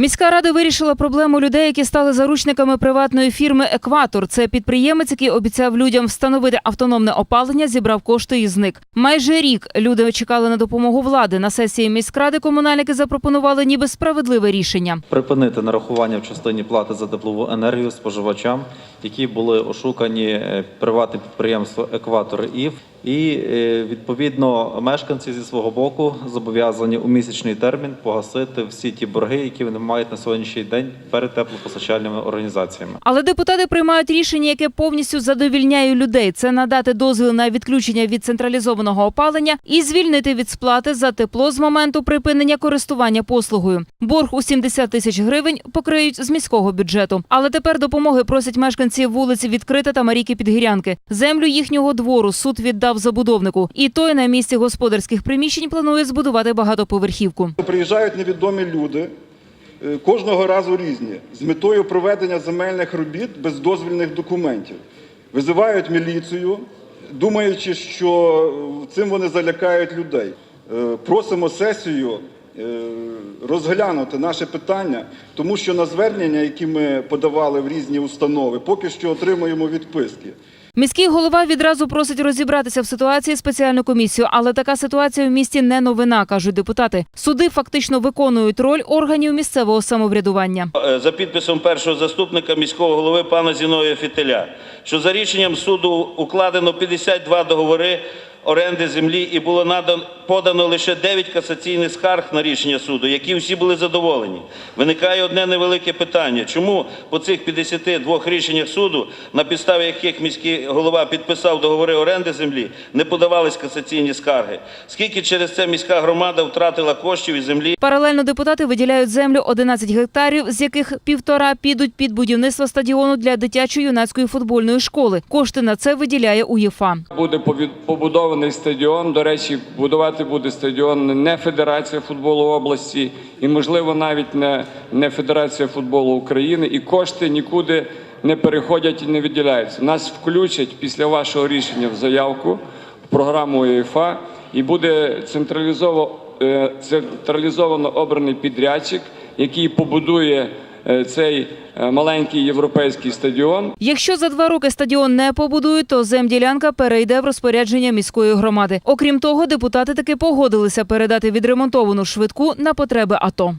Міська рада вирішила проблему людей, які стали заручниками приватної фірми Екватор. Це підприємець, який обіцяв людям встановити автономне опалення, зібрав кошти і зник. Майже рік люди чекали на допомогу влади. На сесії міськради комунальники запропонували ніби справедливе рішення. припинити нарахування в частині плати за теплову енергію споживачам, які були ошукані е, приватне підприємство Екватор ІФ. І е, відповідно мешканці зі свого боку зобов'язані у місячний термін погасити всі ті борги, які вони мають на сьогоднішній день перед теплопостачальними організаціями. Але депутати приймають рішення, яке повністю задовільняє людей. Це надати дозвіл на відключення від централізованого опалення і звільнити від сплати за тепло з моменту припинення користування послугою. Борг у 70 тисяч гривень покриють з міського бюджету. Але тепер допомоги просять мешканці вулиці Відкрита та Марійки Підгірянки. Землю їхнього двору суд віддав забудовнику. І той на місці господарських приміщень планує збудувати багатоповерхівку. Приїжджають невідомі люди, кожного разу різні, з метою проведення земельних робіт без дозвільних документів. Визивають міліцію, думаючи, що цим вони залякають людей. Е, Просимо сесію е, розглянути наше питання, тому що на звернення, які ми подавали в різні установи, поки що отримуємо відписки. Міський голова відразу просить розібратися в ситуації спеціальну комісію, але така ситуація в місті не новина, кажуть депутати. Суди фактично виконують роль органів місцевого самоврядування. Е, за підписом першого заступника міського голови пана Зіновія Фітеля, що за рішенням суду укладено 52 договори оренди землі і було надано подано лише 9 касаційних скарг на рішення суду, які всі були задоволені. Виникає одне невелике питання: чому по цих 52 рішеннях суду, на підставі яких міський голова підписав договори оренди землі, не подавались касаційні скарги? Скільки через це міська громада втратила коштів і землі? Паралельно депутати виділяють землю 11 гектарів, з яких півтора підуть під будівництво стадіону для дитячо-юнацької футбольної школи. Кошти на це виділяє УЄФА. Буде повід- побудований стадіон. До речі, будувати буде стадіон не Федерація футболу області і, можливо, навіть не, не Федерація футболу України. І кошти нікуди не переходять і не виділяються. Нас включать після вашого рішення в заявку в програму УЄФА і буде централізово, е, централізовано обраний підрядчик, який побудує цей е, маленький європейський стадіон. Якщо за два роки стадіон не побудують, то земділянка перейде в розпорядження міської громади. Окрім того, депутати таки погодилися передати відремонтовану швидку на потреби АТО.